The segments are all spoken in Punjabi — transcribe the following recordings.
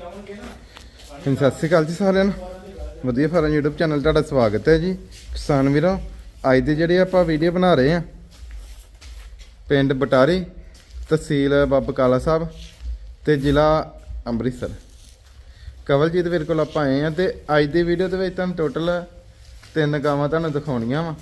ਹਾਂਜੀ, ਸਤਿ ਸ਼੍ਰੀ ਅਕਾਲ ਜੀ ਸਾਰਿਆਂ ਨੂੰ। ਵਧੀਆ ਫਾਰਮ YouTube ਚੈਨਲ ਤੁਹਾਡਾ ਸਵਾਗਤ ਹੈ ਜੀ। ਕਿਸਾਨ ਵੀਰੋ ਅੱਜ ਦੀ ਜਿਹੜੀ ਆਪਾਂ ਵੀਡੀਓ ਬਣਾ ਰਹੇ ਆ ਪਿੰਡ ਬਟਾਰੀ ਤਹਿਸੀਲ ਬਾਬਾ ਕਾਲਾ ਸਾਹਿਬ ਤੇ ਜ਼ਿਲ੍ਹਾ ਅੰਮ੍ਰਿਤਸਰ। ਕਵਲਜੀਤ ਵੀਰ ਕੋਲ ਆਪਾਂ ਆਏ ਆ ਤੇ ਅੱਜ ਦੀ ਵੀਡੀਓ ਦੇ ਵਿੱਚ ਤੁਹਾਨੂੰ ਟੋਟਲ ਤਿੰਨ ਗਾਵਾਂ ਤੁਹਾਨੂੰ ਦਿਖਾਉਣੀਆਂ ਵਾ।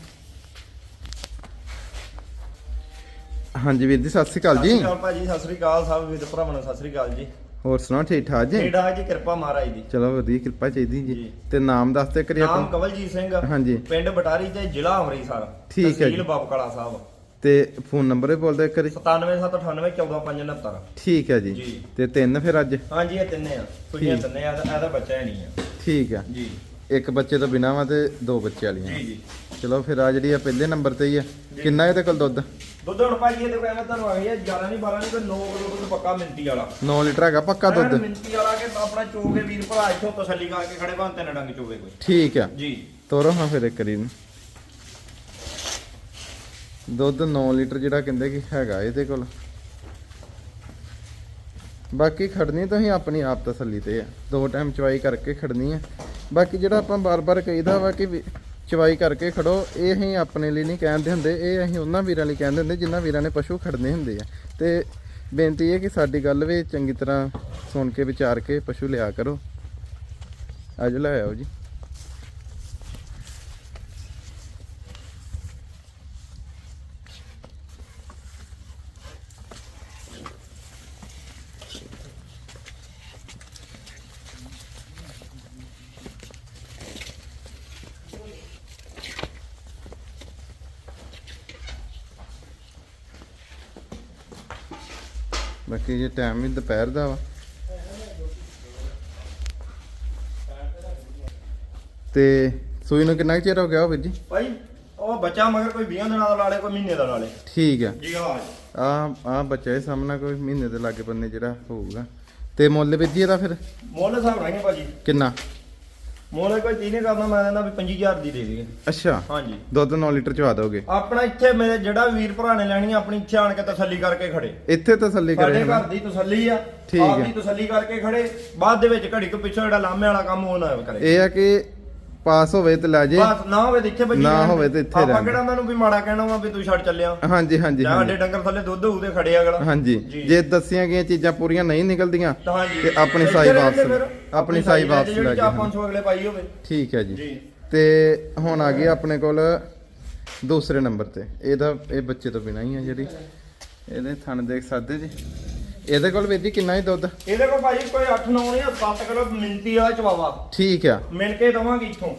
ਹਾਂਜੀ ਵੀਰ ਜੀ ਸਤਿ ਸ਼੍ਰੀ ਅਕਾਲ ਸਤਿ ਜੀ ਸ਼੍ਰੀ ਅਕਾਲ ਭਾਜੀ ਸਤਿ ਸ਼੍ਰੀ ਅਕਾਲ ਸਭ ਵੀਰ ਭਰਾਵਾਂ ਨੂੰ ਸਤਿ ਸ਼੍ਰੀ ਅਕਾਲ ਜੀ। ਹੋਰ ਸੁਣਾਓ ਠੀਕ ਠਾਕ ਜੀ? ਠੇਡਾ ਜੀ ਕਿਰਪਾ ਮਹਾਰਾਜ ਦੀ। ਚਲੋ ਵਧੀਆ ਕਿਰਪਾ ਚਾਹੀਦੀ ਜੀ। ਜੀ। ਤੇ ਨਾਮ ਦੱਸ ਤੇ ਕਰੀ ਨਾਮ ਆਪਾਂ ਕਵਲਜੀਤ ਸਿੰਘ। ਹਾਂਜੀ। ਪਿੰਡ ਬਟਾਰੀ ਤੇ ਜ਼ਿਲ੍ਹਾ ਅੰਮ੍ਰਿਤਸਰ। ਠੀਕ ਹੈ ਤਹਿਸੀਲ ਜੀ। ਬਾਬਕਲਾ ਸਾਹਿਬ। ਤੇ ਫੋਨ ਨੰਬਰ ਵੀ ਬੋਲਦੇ ਕਰੀ 9778914569 ਠੀਕ ਹੈ ਜੀ। ਜੀ। ਤੇ ਤਿੰਨ ਫਿਰ ਅੱਜ? ਹਾਂਜੀ ਇਹ ਤਿੰਨੇ ਆ। ਕੁੜੀਆਂ ਠੀਕ। ਤਿੰਨੇ ਆ ਇਹਦਾ ਇਹਦਾ ਬੱਚਾ ਹੈ ਨਹੀਂ ਆ। ਠੀਕ ਆ। ਜੀ। ਇੱਕ ਬੱਚੇ ਤੋਂ ਬਿਨਾਂ ਵਾ ਤੇ ਦੋ ਬੱਚੇ ਵਾਲੀਆਂ। ਜੀ ਜੀ। ਚਲੋ ਫਿਰ ਆ ਜਿਹੜੀ ਆ ਪਹਿਲੇ ਨੰਬਰ ਤੇ ਹੀ ਆ। ਕਿੰਨਾ ਇਹਦੇ ਕੋਲ ਦੁੱਧ? ਦੁੱਧ ਹੁਣ ਭਾਜੀ ਇਹ ਤੇ ਮੈਂ ਤੁਹਾਨੂੰ ਆ ਗਿਆ 11 ਨਹੀਂ 12 ਨਹੀਂ ਕੋਈ 9 ਕਿਲੋ ਦੁੱਧ ਪੱਕਾ ਮਿੰਤੀ ਵਾਲਾ। 9 ਲੀਟਰ ਹੈਗਾ ਪੱਕਾ ਦੁੱਧ। ਮਿੰਤੀ ਵਾਲਾ ਕਿ ਆਪਣਾ ਚੋਗੇ ਵੀਰ ਭਰਾ ਇੱਥੋਂ ਤਸੱਲੀ ਕਰਕੇ ਖੜੇ ਭਾਂ ਤਿੰਨ ਡੰਗ ਚੋਗੇ ਕੋਈ। ਠੀਕ ਆ। ਜੀ। ਤੋਰੋ ਹਾਂ ਫਿਰ ਇੱਕ ਕਰੀ ਨੂੰ ਦੁੱਧ 9 ਲੀਟਰ ਜਿਹੜਾ ਕਹਿੰਦੇ ਕਿ ਹੈਗਾ ਇਹਦੇ ਕੋਲ। ਬਾਕੀ ਖੜਨੀ ਤੁਸੀਂ ਆਪਣੀ ਆਪ ਤਸੱਲੀ ਤੇ ਆ। ਦੋ ਟਾਈਮ ਚਵਾਈ ਕਰਕੇ ਖੜਨੀ ਆ। ਬਾਕੀ ਜਿਹੜਾ ਆਪਾਂ ਬਾਰ-ਬਾਰ ਕਹੀਦਾ ਵਾ ਕਿ ਵੀ ਚਵਾਈ ਕਰਕੇ ਖੜੋ, ਇਹ ਅਸੀਂ ਆਪਣੇ ਲਈ ਨਹੀਂ ਕਹਿੰਦੇ ਹੁੰਦੇ, ਇਹ ਅਸੀਂ ਉਹਨਾਂ ਵੀਰਾਂ ਲਈ ਕਹਿੰਦੇ ਹੁੰਦੇ ਜਿਨ੍ਹਾਂ ਵੀਰਾਂ ਨੇ ਪਸ਼ੂ ਖੜਨੇ ਹੁੰਦੇ ਆ। ਤੇ ਬੇਨਤੀ ਇਹ ਕਿ ਸਾਡੀ ਗੱਲ ਵੀ ਚੰਗੀ ਤਰ੍ਹਾਂ ਸੁਣ ਕੇ, ਵਿਚਾਰ ਕੇ ਪਸ਼ੂ ਲਿਆ ਕਰੋ। ਅੱਜ ਲੈ ਆਓ ਜੀ। ਬਾਕੀ ਜੇ ਟਾਈਮ ਵੀ ਦੁਪਹਿਰ ਦਾ ਵਾ। ਤੇ ਸੂਈ ਨੂੰ ਕਿੰਨਾ ਕੁ ਚਿਰ ਹੋ ਗਿਆ ਵੀਰ ਜੀ? ਭਾਈ ਉਹ ਬੱਚਾ ਮਗਰ ਕੋਈ 20 ਦਿਨਾਂ ਦਾ ਲਾਲੇ ਕੋਈ ਮਹੀਨੇ ਦਾ ਲਾਲੇ ਠੀਕ ਆ। ਜੀ ਹਾਂ ਆ ਆ ਬੱਚਾ ਇਹ ਸਾਹਮਣਾ ਕੋਈ ਮਹੀਨੇ ਦੇ ਲਾਗੇ ਬੰਨੇ ਜਿਹੜਾ ਹੋਊਗਾ। ਤੇ ਮੁੱਲ ਵੀਰ ਜੀ ਇਹਦਾ ਫਿਰ? ਮੁੱਲ ਹਿਸਾਬ ਨਹੀਂ ਭਾਜੀ। ਕਿੰਨਾ? ਮੁੱਲ ਕੋਈ ਤੀਨੇ ਕਰਨਾ ਮੈਂ ਕਹਿੰਦਾ ਵੀ 25000 ਦੀ ਦੇ ਦੇਗੇ ਅੱਛਾ। ਹਾਂਜੀ। ਦੁੱਧ 9 ਲੀਟਰ ਚਵਾ ਦੋਗੇ ਆਪਣਾ ਇੱਥੇ ਮੇਰੇ ਜਿਹੜਾ ਵੀਰ ਭਰਾ ਨੇ ਲੈਣੀ ਆਪਣੀ ਇੱਥੇ ਆਣ ਕੇ ਤਸੱਲੀ ਕਰਕੇ ਖੜੇ। ਇੱਥੇ ਤਸੱਲੀ ਸਾਡੇ ਕਰੇ ਘਰ ਦੀ ਤਸੱਲੀ ਆ ਠੀਕ ਹੈ। ਤਸੱਲੀ ਕਰਕੇ ਖੜੇ ਬਾਅਦ ਦੇ ਵਿੱਚ ਘੜੀ ਕੋ ਪਿੱਛੋਂ ਜਿਹੜਾ ਲਾਮੇ ਵਾਲਾ ਕੰਮ ਉਹ ਨਾ ਕਰੇ। ਇਹ ਆ ਕਿ ਪਾਸ ਹੋਵੇ ਤੇ ਲੈ ਜੇ। ਬਸ ਨਾ ਹੋਵੇ ਤੇ ਇੱਥੇ ਬੱਜੀ ਨਾ। ਹੋਵੇ ਤੇ ਇੱਥੇ ਆਪਾਂ ਰਹਿਣ ਕਿਹੜਾ ਉਹਨਾਂ ਨੂੰ ਵੀ ਮਾੜਾ ਕਹਿਣਾ ਵਾ ਵੀ ਤੂੰ ਛੱਡ ਚੱਲਿਆ। ਹਾਂਜੀ ਹਾਂਜੀ ਜਾਂ ਸਾਡੇ ਡੰਗਰ ਥੱਲੇ ਦੁੱਧ ਹੋਊ ਤੇ ਖੜੇ ਅਗਲਾ। ਹਾਂਜੀ। ਜੀ। ਦੱਸੀਆਂ ਗਈਆਂ ਚੀਜ਼ਾਂ ਪੂਰੀਆਂ ਨਹੀਂ ਨਿਕਲਦੀਆਂ ਤਾਂ ਆਪਣੀ ਸਾਈ ਵਾਪਸ। ਆਪਣੀ ਸਾਈ ਵਾਪਸ ਲੈ ਜੀ ਪੰਜ ਸੌ ਅਗਲੇ ਪਾਈ ਹੋਵੇ। ਠੀਕ ਹੈ ਜੀ। ਜੀ। ਤੇ ਹੁਣ ਆ ਗਈ ਆਪਣੇ ਕੋਲ ਦੂਸਰੇ ਨੰਬਰ ਤੇ। ਇਹਦਾ ਇਹ ਬੱਚੇ ਤੋਂ ਬਿਨਾਂ ਹੀ ਆ ਜਿਹੜੀ। ਇਹਦੇ ਥਣ ਦੇਖ ਸਕਦੇ ਜੀ। ਇਹਦੇ ਕੋਲ ਵੀਰ ਜੀ ਕਿੰਨਾ ਹੀ ਦੁੱਧ? ਇਹਦੇ ਕੋਲ ਭਾਜੀ ਕੋਈ 8 9 ਨਹੀਂ 7 ਕਿਲੋ ਮਿੰਤੀ ਵਾਲਾ ਚਵਾਵਾ। ਠੀਕ ਆ। ਮਿਲ ਕੇ ਦਵਾਂਗੇ ਇੱਥੋਂ।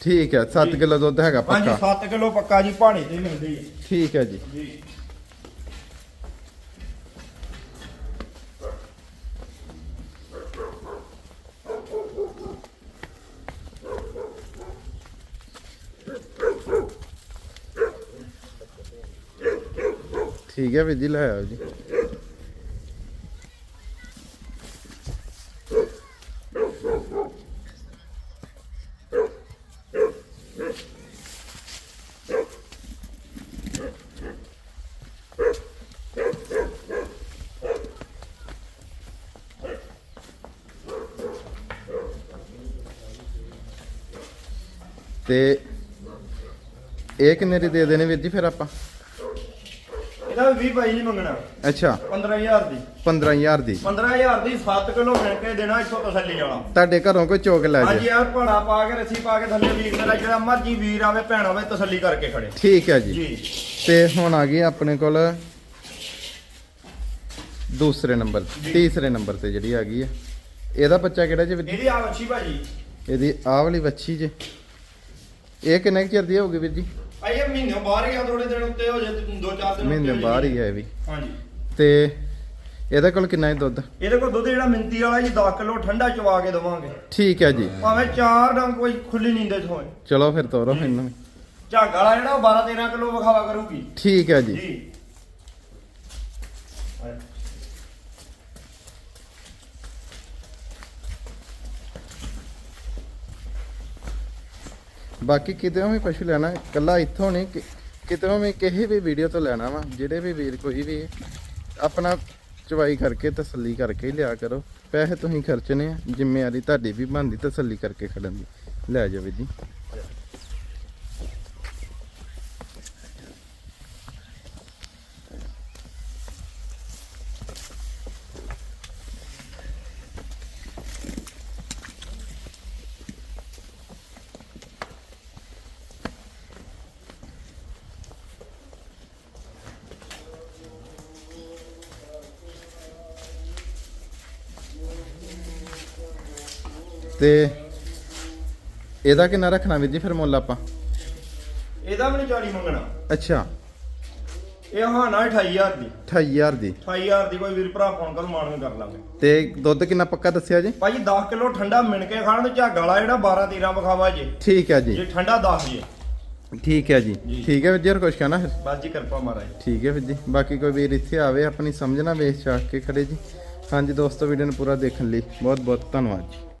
ਠੀਕ ਆ 7 ਕਿਲੋ ਦੁੱਧ ਹੈਗਾ ਹਾਂਜੀ ਪੱਕਾ 7 ਕਿਲੋ ਪੱਕਾ ਜੀ ਪਾਣੀ ਤੇ ਮਿਲਦੀ ਹੈ। ਠੀਕ ਜੀ। ਜੀ। ਠੀਕ ਹੈ ਵੀਰ ਜੀ ਲੈ ਆਓ ਜੀ। ਤੇ ਇਹ ਕਿੰਨੇ ਦੀ ਦੇ ਦੇਣੇ ਵੀਰ ਜੀ ਫਿਰ ਆਪਾਂ? ਇਹਦਾ ਵੀ 20 ਭਾਈ ਨਹੀਂ ਮੰਗਣਾ। ਅੱਛਾ। 15000 ਦੀ। 15000 ਦੀ। 15000 ਦੀ 7 ਕਿਲੋ ਮਿਲ ਕੇ ਦੇਣਾ ਇੱਥੋਂ ਤਸੱਲੀ ਵਾਲਾ। ਤੁਹਾਡੇ ਘਰੋਂ ਕੋਈ ਚੋਕ ਲੈ ਹਾਂਜੀ ਜੇ ਯਾਰ ਭਾੜਾ ਪਾ ਕੇ ਰੱਸੀ ਪਾ ਕੇ ਥੱਲੇ ਵੀਰ ਮੇਰਾ ਜਿਹੜਾ ਮਰਜ਼ੀ ਵੀਰ ਆਵੇ ਭੈਣ ਆਵੇ ਤਸੱਲੀ ਕਰਕੇ ਖੜੇ। ਠੀਕ ਹੈ ਜੀ। ਜੀ। ਤੇ ਹੁਣ ਆ ਗਈ ਆਪਣੇ ਕੋਲ ਦੂਸਰੇ ਨੰਬਰ ਤੀਸਰੇ ਨੰਬਰ ਤੇ ਜਿਹੜੀ ਆ ਗਈ ਹੈ ਇਹਦਾ ਬੱਚਾ ਕਿਹੜਾ ਜੀ ਵੀਰ ਜੀ? ਇਹਦੀ ਆ ਅੱਛੀ ਭਾਜੀ। ਇਹਦੀ ਆਹ ਵਾਲੀ ਵੱਛੀ ਜੇ। ਇਹ ਕਿੰਨੇ ਕੁ ਚਿਰ ਦੀ ਹੋਊਗੀ ਵੀਰ ਜੀ? ਮਹੀਨੇ ਬਾਹਰ ਹੀ ਆ ਥੋੜੇ ਦਿਨ ਉੱਤੇ ਹੋ ਜੇ ਦੋ ਚਾਰ ਦਿਨ ਮਹੀਨੇ ਬਾਹਰ। ਹੀ ਹੈ ਇਹ ਵੀ। ਹਾਂਜੀ। ਤੇ ਇਹਦੇ ਕੋਲ ਕਿੰਨਾ ਹੈ ਦੁੱਧ? ਇਹਦੇ ਕੋਲ ਦੁੱਧ ਜਿਹੜਾ ਮਿੰਤੀ ਵਾਲਾ ਜੀ 10 ਕਿਲੋ ਠੰਡਾ ਚਵਾ ਕੇ ਦਵਾਂਗੇ। ਠੀਕ ਹੈ ਜੀ। ਭਾਵੇਂ ਚਾਰ ਡੰਗ ਕੋਈ ਖੁੱਲੀ ਨੀਂਦੇ ਚ ਹੋਏ। ਚਲੋ ਫਿਰ ਤੋਰੋ ਇਹਨੂੰ ਵੀ। ਝੱਗ ਵਾਲਾ ਜਿਹੜਾ ਉਹ 12 13 ਕਿਲੋ ਵਿਖਾਵਾ ਕਰੂਗੀ। ਠੀਕ ਹੈ ਜੀ। ਜੀ। ਬਾਕੀ ਕਿਤੇ ਵੀ ਪਸ਼ੂ ਲੈਣਾ ਕੱਲਾ ਇੱਥੋਂ ਨਹੀਂ, ਕਿ- ਕਿਤੇ ਵੀ ਕਿਸੇ ਵੀ ਵੀਡੀਓ ਤੋਂ ਲੈਣਾ ਵਾ, ਜਿਹੜੇ ਵੀ ਵੀਰ ਕੋਈ ਵੀ ਆਪਣਾ ਚਵਾਈ ਕਰਕੇ, ਤਸੱਲੀ ਕਰਕੇ ਹੀ ਲਿਆ ਕਰੋ। ਪੈਸੇ ਤੁਸੀਂ ਖਰਚਣੇ ਆ, ਜ਼ਿੰਮੇਵਾਰੀ ਤੁਹਾਡੀ ਵੀ ਬਣਦੀ, ਤਸੱਲੀ ਕਰਕੇ ਖੜਨ ਦੀ। ਲੈ ਜਾਓ ਵੀਰ ਜੀ। ਤੇ ਇਹਦਾ ਕਿੰਨਾ ਰੱਖਣਾ ਵੀਰ ਜੀ ਫਿਰ ਮੁੱਲ ਆਪਾਂ? ਇਹਦਾ ਵੀ ਨਹੀਂ 40 ਮੰਗਣਾ। ਅੱਛਾ। ਇਹ ਹਾਨਾ 28000 ਦੀ। 28000 ਦੀ। 28000 ਦੀ ਕੋਈ ਵੀਰ ਭਰਾ ਫੋਨ ਕਰ ਵੀ ਕਰ ਲਾਂਗੇ। ਤੇ ਦੁੱਧ ਕਿੰਨਾ ਪੱਕਾ ਦੱਸਿਆ ਜੀ? ਭਾਜੀ 10 ਕਿਲੋ ਠੰਡਾ ਮਿਣ ਕੇ ਖਾਣ ਤੇ ਝੱਗ ਵਾਲਾ ਜਿਹੜਾ 12 13 ਵਿਖਾਵਾ ਜੇ। ਠੀਕ ਹੈ ਜੀ। ਜੇ ਠੰਡਾ 10 ਜੇ। ਠੀਕ ਹੈ ਜੀ। ਠੀਕ ਹੈ ਵੀਰ ਜੀ ਹੋਰ ਕੁਛ ਕਹਿਣਾ ਫਿਰ? ਬਸ ਜੀ ਕਿਰਪਾ ਮਹਾਰਾਜ। ਠੀਕ ਹੈ ਵੀਰ ਜੀ। ਬਾਕੀ ਕੋਈ ਵੀਰ ਇੱਥੇ ਆਵੇ ਆਪਣੀ ਸਮਝਣਾ ਵੇਖ ਚਾਕ ਕੇ ਖੜੇ ਜੀ। ਹਾਂਜੀ ਦੋਸਤੋ ਵੀਡੀਓ ਨੂੰ ਪੂਰਾ ਦੇਖਣ ਲਈ ਬਹੁਤ ਬਹੁਤ ਧੰਨਵਾਦ ਜੀ।